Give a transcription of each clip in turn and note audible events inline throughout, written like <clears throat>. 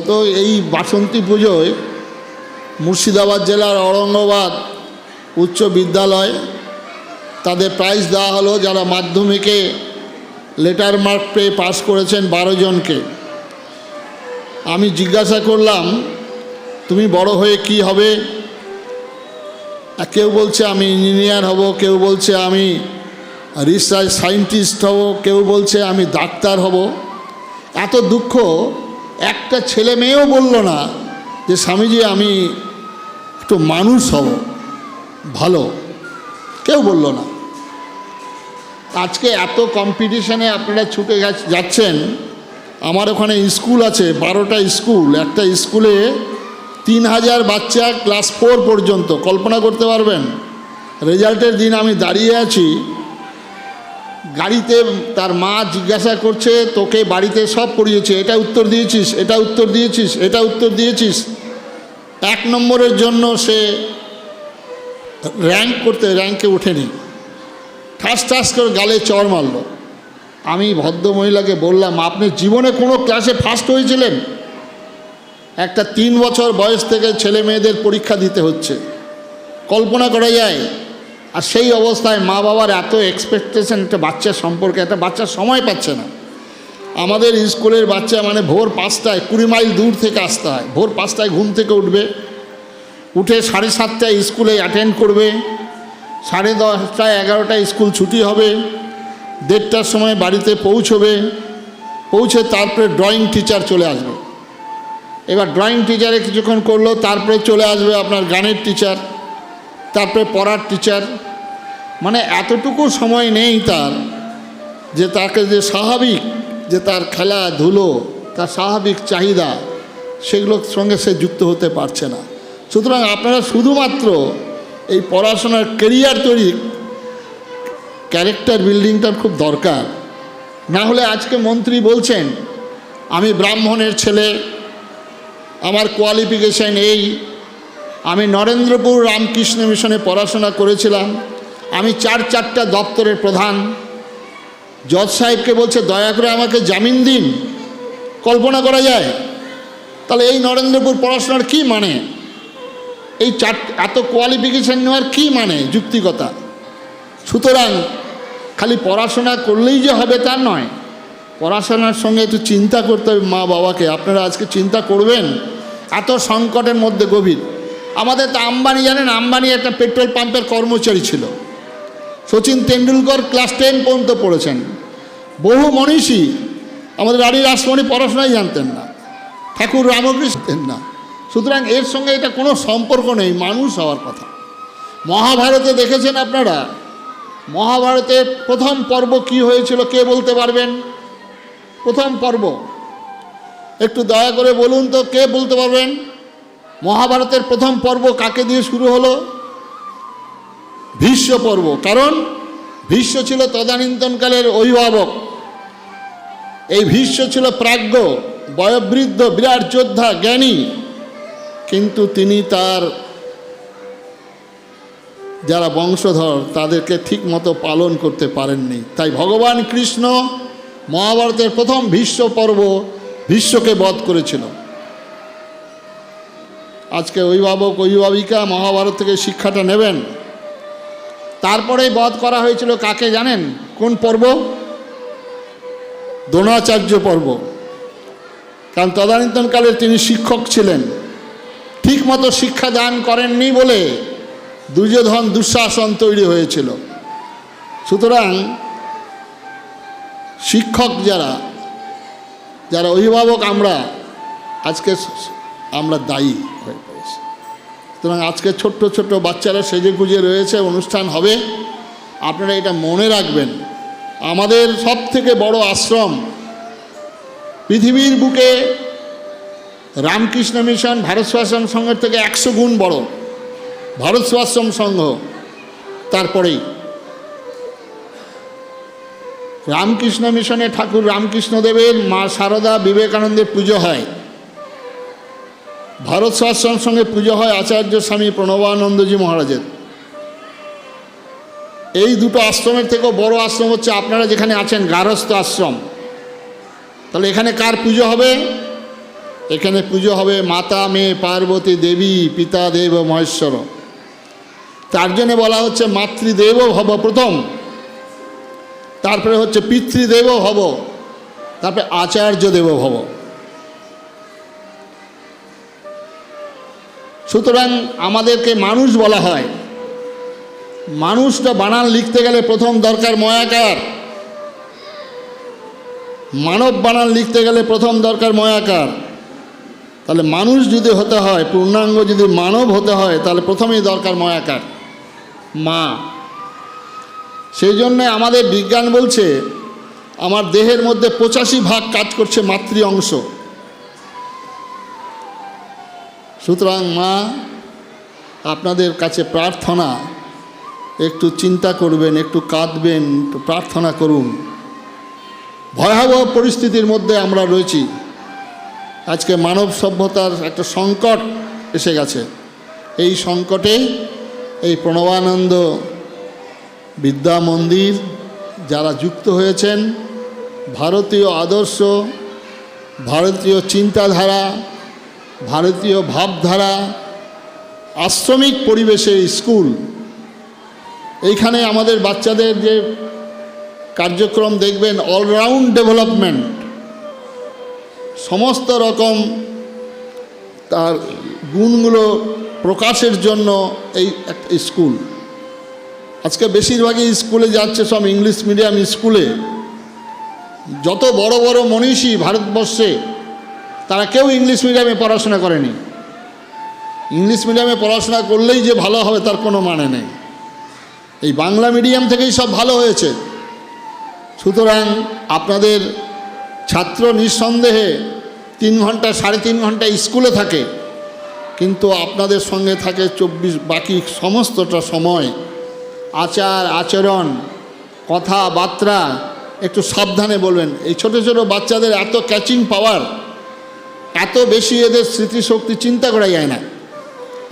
গত এই বাসন্তী পুজোয় মুর্শিদাবাদ জেলার ঔরঙ্গাবাদ উচ্চ বিদ্যালয়, তাদের প্রাইজ দেওয়া হলো যারা মাধ্যমিকে লেটার মার্ক পেয়ে পাস করেছেন বারো জনকে। আমি জিজ্ঞাসা করলাম, তুমি বড় হয়ে কি হবে? কেউ বলছে, আমি ইঞ্জিনিয়ার হব। কেউ বলছে, আমি রিসার্চ সায়েন্টিস্ট হব। কেউ বলছে, আমি ডাক্তার হব। এত দুঃখ একটা ছেলে মেয়েও বলল না যে, স্বামীজি, আমি একটু মানুষ হব, ভালো। কেউ বলল না। আজকে এত কম্পিটিশনে আপনারা ছুটে যাচ্ছেন, আমার ওখানে স্কুল আছে, বারোটা স্কুল, একটা স্কুলে তিন হাজার বাচ্চা ক্লাস ফোর পর্যন্ত, কল্পনা করতে পারবেন? রেজাল্টের দিন আমি দাঁড়িয়ে আছি গাড়িতে তার মা জিজ্ঞাসা করছে, তোকে বাড়িতে সব পড়িয়েছে, এটা উত্তর দিয়েছিস, এটা উত্তর দিয়েছিস, এটা উত্তর দিয়েছিস? এক নম্বরের জন্য সে র্যাঙ্ক করতে, র্যাঙ্কে ওঠেনি। ঠাস ঠাস করে গালে চড় মারল। আমি ভদ্র মহিলাকে বললাম, আপনি জীবনে কোনো ক্লাসে ফার্স্ট হয়েছিলেন? একটা তিন বছর বয়স থেকে ছেলে মেয়েদের পরীক্ষা দিতে হচ্ছে। কল্পনা করা যায় আর সেই অবস্থায় মা বাবার এত এক্সপেকটেশন একটা বাচ্চার সম্পর্কে, একটা বাচ্চা সময় পাচ্ছে না। আমাদের স্কুলের বাচ্চা মানে ভোর পাঁচটায় কুড়ি মাইল দূর থেকে আসতে হয়। ভোর পাঁচটায় ঘুম থেকে উঠবে, উঠে সাড়ে সাতটায় স্কুলে অ্যাটেন্ড করবে, সাড়ে দশটায় এগারোটায় স্কুল ছুটি হবে, দেড়টার সময় বাড়িতে পৌঁছবে, পৌঁছে তারপরে ড্রয়িং টিচার চলে আসবে। এবার ড্রয়িং টিচারে কিছুক্ষণ করল, তারপরে চলে আসবে আপনার গানের টিচার তারপরে পড়ার টিচার মানে এতটুকু সময় নেই তার যে তাকে যে স্বাভাবিক যে তার খেলাধুলো তার স্বাভাবিক চাহিদা, সেগুলোর সঙ্গে সে যুক্ত হতে পারছে না। সুতরাং আপনারা শুধুমাত্র এই পড়াশোনার কেরিয়ার তৈরি ক্যারেক্টার বিল্ডিংটার খুব দরকার। না হলে আজকে মন্ত্রী বলছেন, আমি ব্রাহ্মণের ছেলে, আমার কোয়ালিফিকেশান এই আমি নরেন্দ্রপুর রামকৃষ্ণ মিশনে পড়াশোনা করেছিলাম। আমি চার চারটা দপ্তরের প্রধান। জজ সাহেবকে বলছে, দয়া করে আমাকে জামিন দিন। কল্পনা করা যায়? তাহলে এই নরেন্দ্রপুর পড়াশোনার কি মানে? এই চার, এত কোয়ালিফিকেশান নেওয়ার কী মানে যুক্তিকতা? সুতরাং খালি পড়াশোনা করলেই যে হবে তা নয়। পড়াশোনার সঙ্গে একটু চিন্তা করতে হবে মা বাবাকে। আপনারা আজকে চিন্তা করবেন? এত সংকটের মধ্যে গভীর। আমাদের তো আম্বানি জানেন, আম্বানি একটা পেট্রোল পাম্পের কর্মচারী ছিল। সচিন তেন্ডুলকর ক্লাস টেন পর্যন্ত পড়েছেন। বহু মনীষী আমাদের রানী রাসমণি পড়াশোনাই জানতেন না, ঠাকুর রামকৃষ্ণ না। সুতরাং এর সঙ্গে এটা কোনো সম্পর্ক নেই, মানুষ হওয়ার কথা। মহাভারতে দেখেছেন আপনারা মহাভারতের প্রথম পর্ব কি হয়েছিল কে বলতে পারবেন? প্রথম পর্ব, একটু দয়া করে বলুন তো, কে বলতে পারবেন? মহাভারতের প্রথম পর্ব কাকে দিয়ে শুরু হলো? ভীষ্ম পর্ব। কারণ ভীষ্ম ছিল তদানীন্তনকালের অভিভাবক। এই ভীষ্ম ছিল প্রাজ্ঞ, বয়োবৃদ্ধ, বিরাট যোদ্ধা, জ্ঞানী। কিন্তু তিনি তার যারা বংশধর, তাদেরকে ঠিক মতো পালন করতে পারেননি। তাই ভগবান কৃষ্ণ মহাভারতের প্রথম ভীষ্ম পর্ব ভীষ্মকে বধ করেছিল। আজকে অভিভাবক, অভিভাবিকা মহাভারত থেকে শিক্ষাটা নেবেন। তারপরেই বধ করা হয়েছিল কাকে জানেন? কোন পর্ব? দ্রোণাচার্য পর্ব। কারণ তদানীন্তনকালে তিনি শিক্ষক ছিলেন। ঠিক মতো শিক্ষা দান করেননি বলে দুর্যোধন দুঃশাসন তৈরি হয়েছিল। সুতরাং শিক্ষক যারা যারা অভিভাবক আমরা, আজকে আমরা দায়ী। সুতরাং আজকে ছোট্ট ছোট্ট বাচ্চারা সেজে গুজে রয়েছে, অনুষ্ঠান হবে। আপনারা এটা মনে রাখবেন। আমাদের সব থেকে বড় আশ্রম পৃথিবীর বুকে রামকৃষ্ণ মিশন ভারত সেবাশ্রম সংঘের থেকে একশো গুণ বড়। ভারত সেবাশ্রম সংঘ তারপরেই রামকৃষ্ণ মিশনে ঠাকুর রামকৃষ্ণদেবের মা সারদা বিবেকানন্দের পুজো হয়। ভারত সেবাশ্রম সঙ্গে পুজো হয় আচার্য স্বামী প্রণবানন্দজি মহারাজের। এই দুটো আশ্রমের থেকেও বড় আশ্রম হচ্ছে আপনারা যেখানে আছেন, গারস্থ আশ্রম। তাহলে এখানে কার পুজো হবে? এখানে পুজো হবে মাতা, মেয়ে, পার্বতী, দেবী, পিতা, দেব, মহেশ্বর। তার জন্য বলা হচ্ছে মাতৃদেব ভব প্রথম। তারপরে হচ্ছে পিতৃদেব ভব। তারপরে আচার্য দেব ভব। সুতরাং আমাদেরকে মানুষ বলা হয়। মানুষটা বানান লিখতে গেলে প্রথম দরকার ময়াকার মানব বানান লিখতে গেলে প্রথম দরকার ময়াকার তাহলে মানুষ যদি হতে হয়, পূর্ণাঙ্গ যদি মানব হতে হয়, তাহলে প্রথমেই দরকার ময়াকার মা। সেই জন্য আমাদের বিজ্ঞান বলছে, আমার দেহের মধ্যে পঁচাশি ভাগ কাজ করছে মাতৃ অংশ। সুতরাং মা, আপনাদের কাছে প্রার্থনা, একটু চিন্তা করবেন, একটু কাঁদবেন, একটু প্রার্থনা করুন। ভয়াবহ পরিস্থিতির মধ্যে আমরা রয়েছি। আজকে মানব সভ্যতার একটা সংকট এসে গেছে। এই সংকটে এই প্রণবানন্দ বিদ্যা মন্দির, যারা যুক্ত হয়েছেন, ভারতীয় আদর্শ, ভারতীয় চিন্তাধারা ভারতীয় ভাবধারা, আশ্রমিক পরিবেশে স্কুল, এইখানে আমাদের বাচ্চাদের যে কার্যক্রম দেখবেন অলরাউন্ড ডেভেলপমেন্ট সমস্ত রকম তার গুণগুলো প্রকাশের জন্য এই একটা স্কুল। আজকে বেশিরভাগই স্কুলে যাচ্ছে সব ইংলিশ মিডিয়াম স্কুলে। যত বড় বড় মনীষী ভারতবর্ষে তারা কেউ ইংলিশ মিডিয়ামে পড়াশোনা করেনি। ইংলিশ মিডিয়ামে পড়াশোনা করলেই যে ভালো হবে তার কোনো মানে নেই। এই বাংলা মিডিয়াম থেকেই সব ভালো হয়েছে। সুতরাং আপনাদের ছাত্র নিঃসন্দেহে তিন ঘণ্টা, সাড়ে তিন ঘণ্টা স্কুলে থাকে, কিন্তু আপনাদের সঙ্গে থাকে চব্বিশ, বাকি সমস্তটা সময়। আচার, আচরণ, কথাবার্তা, একটু সাবধানে বলবেন। এই ছোট ছোট বাচ্চাদের এত ক্যাচিং পাওয়ার এত বেশি এদের স্মৃতিশক্তি চিন্তা করা যায় না।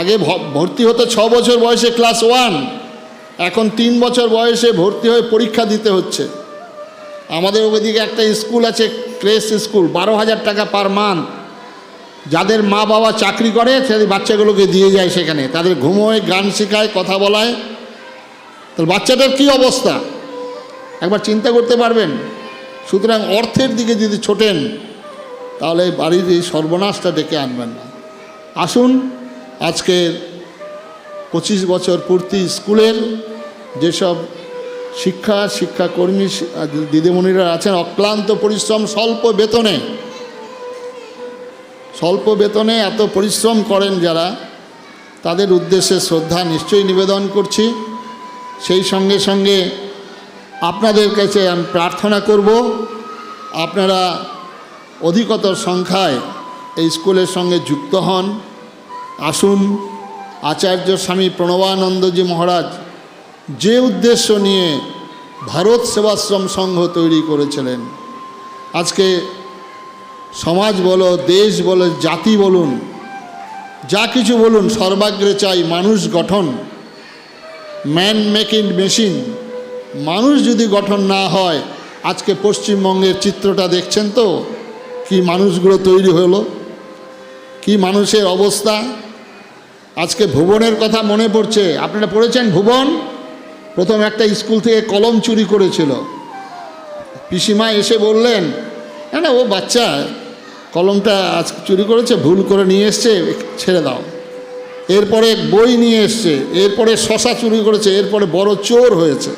আগে ভর্তি হতো ছ বছর বয়সে ক্লাস ওয়ান, এখন তিন বছর বয়সে ভর্তি হয়ে পরীক্ষা দিতে হচ্ছে। আমাদের ওদিকে একটা স্কুল আছে, ক্রেস স্কুল, বারো হাজার টাকা পার মান্থ যাদের মা বাবা চাকরি করে সেই বাচ্চাগুলোকে দিয়ে যায় সেখানে। তাদের ঘুমোয়, গান শেখায়, কথা বলায়। তাহলে বাচ্চাটার কী অবস্থা? একবার চিন্তা করতে পারবেন? সুতরাং অর্থের দিকে যদি ছোটেন তাহলে বাড়ির এই সর্বনাশটা ডেকে আনবেন না। আসুন আজকের পঁচিশ বছর পূর্তি স্কুলের যেসব শিক্ষা, শিক্ষাকর্মী, দিদিমণিরা আছেন, অক্লান্ত পরিশ্রম, স্বল্প বেতনে স্বল্প বেতনে এত পরিশ্রম করেন যারা, তাদের উদ্দেশ্যে শ্রদ্ধা নিশ্চয়ই নিবেদন করছি। সেই সঙ্গে সঙ্গে আপনাদের কাছে আমি প্রার্থনা করব, আপনারা অধিকতর সংখ্যায় এই স্কুলের সঙ্গে যুক্ত হন। আসুন, আচার্য স্বামী প্রণবানন্দজি মহারাজ যে উদ্দেশ্য নিয়ে ভারত সেবাশ্রম সংঘ তৈরি করেছিলেন। আজকে সমাজ বলো, দেশ বলো, জাতি বলুন, যা কিছু বলুন, সর্বাগ্রে চাই মানুষ গঠন। Man making machine. মানুষ যদি গঠন না হয়, আজকে পশ্চিমবঙ্গের চিত্রটা দেখছেন তো? কি মানুষগুলো তৈরি হলো? কি মানুষের অবস্থা? আজকে ভুবনের কথা মনে পড়ছে। আপনারা পড়েছেন ভুবন? প্রথম একটা স্কুল থেকে কলম চুরি করেছিল। পিসিমা এসে বললেন, না ও বাচ্চা, কলমটা আজ চুরি করেছে, ভুল করে নিয়ে এসছে, ছেড়ে দাও। এরপরে বই নিয়ে এসছে, এরপরে শশা চুরি করেছে, এরপরে বড় চোর হয়েছে।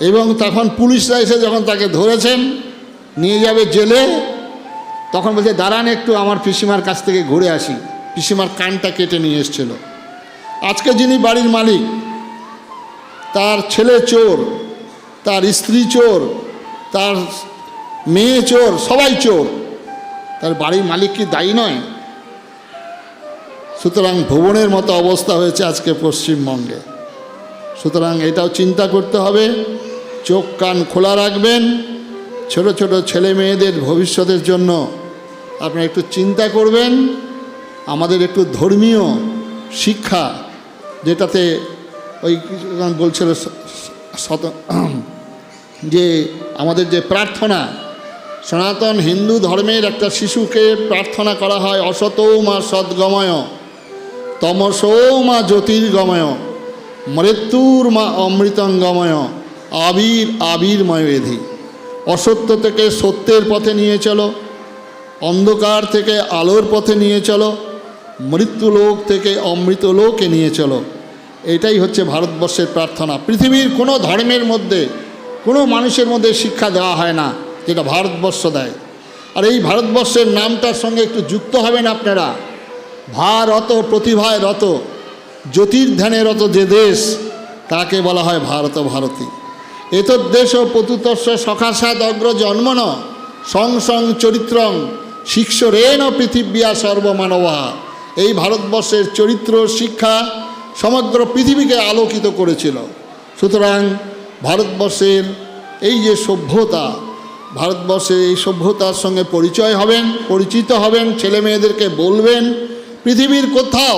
এবং তখন পুলিশরা এসে যখন তাকে ধরেছেন নিয়ে যাবে জেলে। তখন বলছে, দাঁড়ান একটু, আমার পিসিমার কাছ থেকে ঘুরে আসি। পিসিমার কানটা কেটে নিয়ে এসছিল। আজকে যিনি বাড়ির মালিক, তার ছেলে চোর, তার স্ত্রী চোর, তার মেয়ে চোর, সবাই চোর। তার বাড়ির মালিক কি দায়ী নয়? সুতরাং ভুবনের মতো অবস্থা হয়েছে আজকে পশ্চিমবঙ্গে। সুতরাং এটাও চিন্তা করতে হবে। চোখ কান খোলা রাখবেন। ছোট ছোট ছেলে মেয়েদের ভবিষ্যতের জন্য আপনি একটু চিন্তা করবেন। আমাদের একটু ধর্মীয় শিক্ষা যেটাতে ওই বলছিল শত, <clears throat> যে আমাদের যে প্রার্থনা, সনাতন হিন্দু ধর্মের একটা শিশুকে প্রার্থনা করা হয় অসতৌ মা সদ্গময় তমসৌ মা জ্যোতির্গময়, মৃত্যুর মা অমৃতঙ্গময়, আবির আবির্ময় এধি অসত্য থেকে সত্যের পথে নিয়ে চলো, অন্ধকার থেকে আলোর পথে নিয়ে চলো মৃত্যুলোক থেকে অমৃতলোকে নিয়ে চলো। এটাই হচ্ছে ভারতবর্ষের প্রার্থনা। পৃথিবীর কোনো ধর্মের মধ্যে, কোনো মানুষের মধ্যে শিক্ষা দেওয়া হয় না, যেটা ভারতবর্ষ দেয়। আর এই ভারতবর্ষের নামটার সঙ্গে একটু যুক্ত হবেন আপনারা। ভারত প্রতিভায় রত, জ্যোতির্ধ্যানে রত যে দেশ, তাকে বলা হয় ভারত ভারতী। এতদ্দেশ পতুতস্য সখাসাদ অগ্র জন্মন সং সং চরিত্রং শিক্ষরেণ পৃথিবীয়া সর্বমানবা। এই ভারতবর্ষের চরিত্র শিক্ষা সমগ্র পৃথিবীকে আলোকিত করেছিল। সুতরাং ভারতবর্ষের এই যে সভ্যতা ভারতবর্ষের এই সভ্যতার সঙ্গে পরিচয় হবেন, পরিচিত হবেন ছেলে মেয়েদেরকে বলবেন, পৃথিবীর কোথাও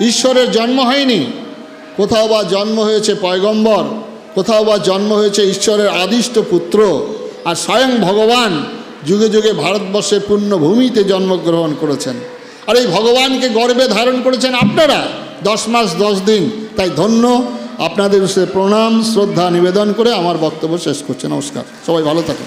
ঈশ্বরের জন্ম হয়নি, কোথাও বা জন্ম হয়েছে পয়গম্বর কোথাও বা জন্ম হয়েছে ঈশ্বরের আদিষ্ট পুত্র আর স্বয়ং ভগবান যুগে যুগে ভারতবর্ষের পূর্ণভূমিতে জন্মগ্রহণ করেছেন। আর এই ভগবানকে গর্বে ধারণ করেছেন আপনারা। দশ মাস, দশ দিন। তাই ধন্য। আপনাদের সে প্রণাম, শ্রদ্ধা নিবেদন করে আমার বক্তব্য শেষ করছে। নমস্কার। সবাই ভালো থাকুন।